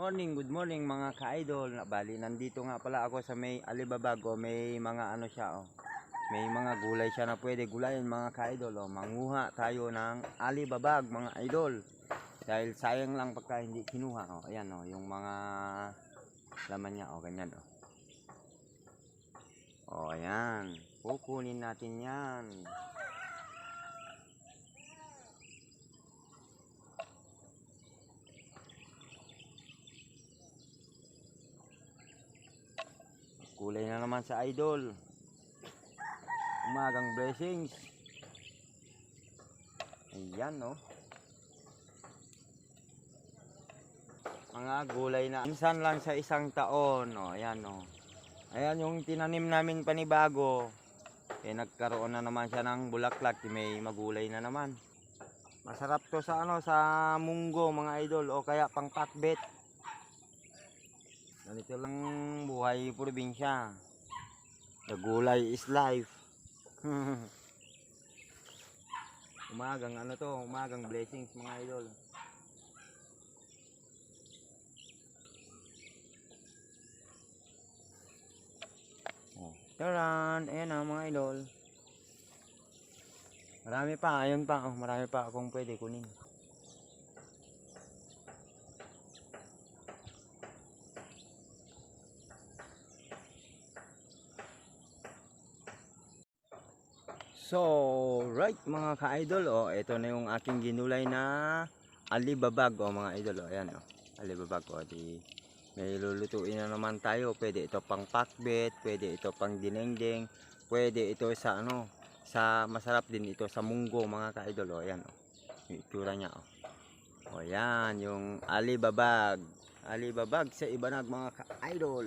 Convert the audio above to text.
morning, good morning mga ka-idol. Bali, nandito nga pala ako sa may Alibabag o may mga ano siya oh. May mga gulay siya na pwede gulayin mga ka-idol oh. Manguha tayo ng Alibabag mga idol. Dahil sayang lang pagka hindi kinuha oh. Ayan oh, yung mga laman niya oh, ganyan oh. Oh, ayan. Kukunin natin 'yan. Kulay na naman sa idol. Umagang blessings. Ayan, no. Mga gulay na minsan lang sa isang taon. O, ayan, no. Ayan yung tinanim namin panibago. Eh, nagkaroon na naman siya ng bulaklak. May magulay na naman. Masarap to sa ano sa munggo mga idol o kaya pang pakbet. Ganito lang buhay probinsya. The gulay is life. umagang ano to, umagang blessings mga idol. Oh, taran, ayan na mga idol. Marami pa, ayun pa, oh, marami pa akong pwede kunin. So, right mga ka-idol, oh, ito na yung aking ginulay na alibabag, oh, mga idol, oh, ayan, oh, alibabag, oh, di, may lulutuin na naman tayo, pwede ito pang pakbet, pwede ito pang dinengdeng, pwede ito sa, ano, sa, masarap din ito sa munggo, mga ka-idol, oh, ayan, oh, yung itsura niya, oh, oh, ayan, yung alibabag, alibabag sa ibanag, mga ka-idol,